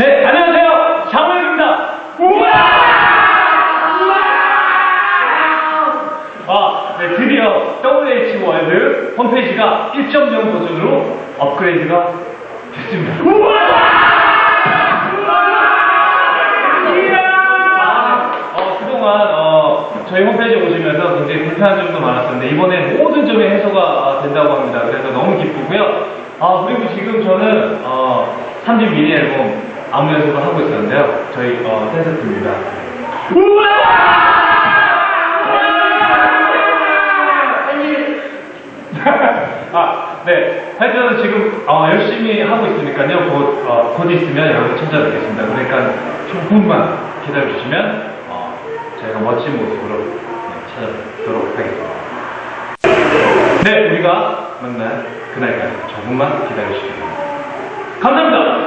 네, 안녕하세요. 장호영입니다. 아, 네, 드디어 WH 월드 홈페이지가 1.0 버전으로 업그레이드가 됐습니다. 아, 어, 그동안 어, 저희 홈페이지 오시면서 굉장히 불편한 점도 많았었는데 이번에 모든 점의 해소가 어, 된다고 합니다. 그래서 너무 기쁘고요. 아, 그리고 지금 저는 어, 3집 미니 앨범 아무 연습을 하고 있었는데요. 저희 어, 댄서팀입니다. 아, 네. 하여튼 지금 어, 열심히 하고 있으니까요. 곧, 어, 곧 있으면 여러분 찾아뵙겠습니다. 그러니까 조금만 기다려주시면 어, 저희가 멋진 모습으로 네, 찾아뵙도록 하겠습니다. 네, 우리가 만난 그날까지 조금만 기다려주시기 바랍니다. 감사합니다.